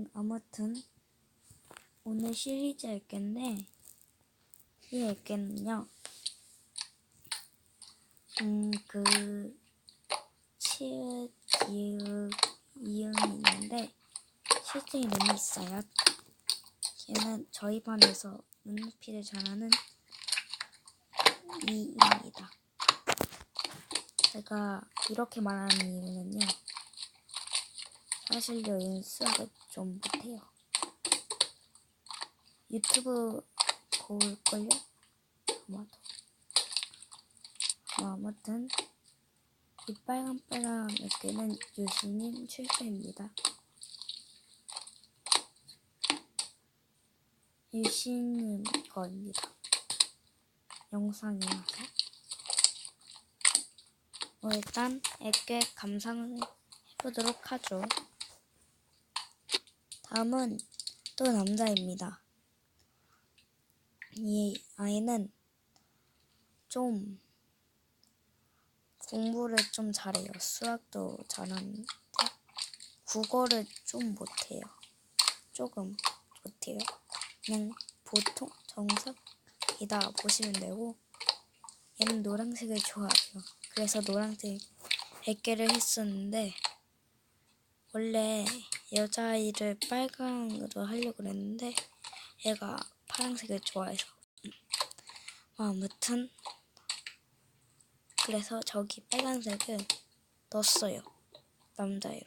음, 아무튼 오늘 시리즈 할 건데 이 할게는요. 음, 그 치읓, 기읒, 이응이 있는데 실제 이름이 있어요. 걔는 저희 반에서 눈높이를 잘하는 이입니다. 제가 이렇게 말하는 이유는요. 사실 수학을 좀 못해요. 유튜브 볼걸요? 아마도. 뭐 아무튼 이 빨간빨간 몇개는 유신님 출세입니다. 유신님 거입니다. 영상이라서. 뭐 일단 액괴 감상을 해보도록 하죠. 다음은 또 남자입니다. 이 아이는 좀 공부를 좀 잘해요. 수학도 잘하는데 국어를 좀 못해요. 조금 못해요. 그냥 보통 정석이다 보시면 되고 얘는 노란색을 좋아해요. 그래서 노란색 100개를 했었는데 원래 여자아이를 빨강으로 하려고 그랬는데 얘가 파란색을 좋아해서. 뭐 아무튼 그래서 저기 빨간색을 넣었어요 남자애로.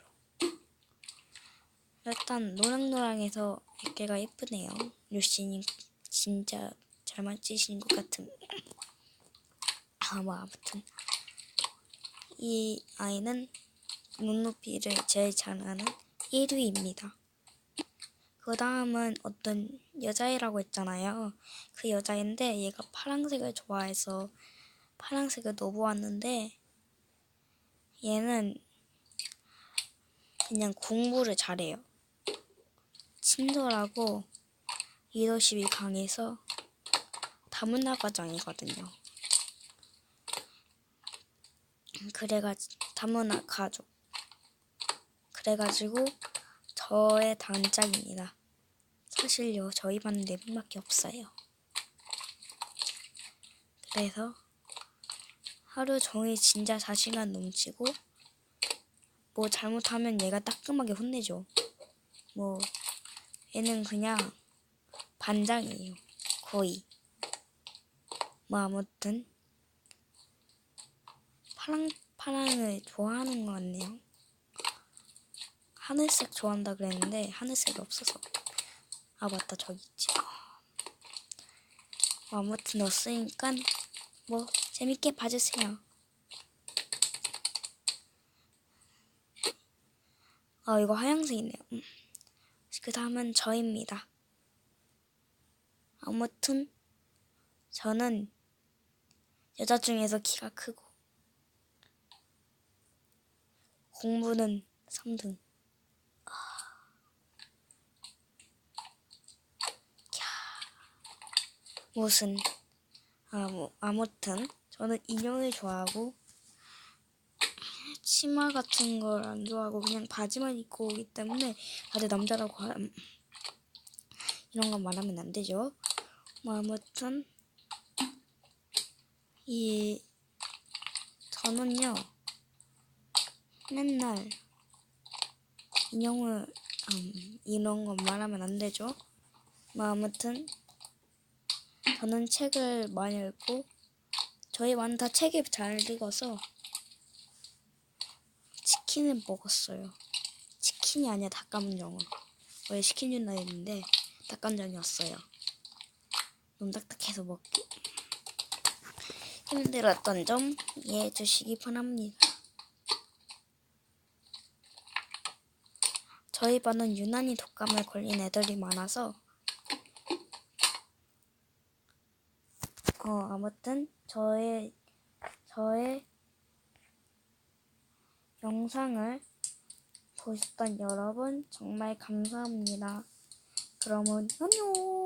일단 노랑노랑해서 100개가 예쁘네요. 루시님 진짜 잘 맞히신 것 같은. 아뭐 아무튼 이 아이는 눈높이를 제일 잘하는 1위입니다. 그 다음은 어떤 여자애라고 했잖아요. 그 여자인데 얘가 파란색을 좋아해서 파란색을 넣어보았는데 얘는 그냥 공부를 잘해요. 친절하고 리더십이 강해서 다문화 과정이거든요. 그래가지고 다문화 가족. 그래가지고 저의 단짝입니다. 사실요 저희 반은 네 분밖에 없어요. 그래서 하루 종일 진짜 자신감 넘치고 뭐 잘못하면 얘가 따끔하게 혼내죠. 뭐 얘는 그냥 반장이에요. 거의. 뭐 아무튼 파랑 파랑을 좋아하는 것 같네요. 하늘색 좋아한다 그랬는데 하늘색이 없어서 아 맞다 저기 있지. 뭐 아무튼 넣었으니까 뭐 재밌게 봐주세요. 아 이거 하얀색이네요. 음. 그 다음은 저입니다. 아무튼 저는 여자 중에서 키가 크고 공부는 3등. 무슨 아 뭐 아무튼 저는 인형을 좋아하고 치마 같은 걸 안 좋아하고 그냥 바지만 입고 오기 때문에 다들 남자라고 하, 이런 건 말하면 안 되죠. 뭐 아무튼 이 저는요 맨날 인형을 음, 이런 건 말하면 안 되죠. 뭐 아무튼 저는 책을 많이 읽고 저희 완다 책을 잘 읽어서 치킨을 먹었어요. 치킨이 아니라 닭감정은 원래 치킨 준다 했는데 닭감정이었어요. 너무 딱딱해서 먹기 힘들었던 점 이해해 주시기 바랍니다. 저희 반은 유난히 독감에 걸린 애들이 많아서 어 아무튼 저의 저의 영상을 보셨던 여러분 정말 감사합니다. 그러면 안녕.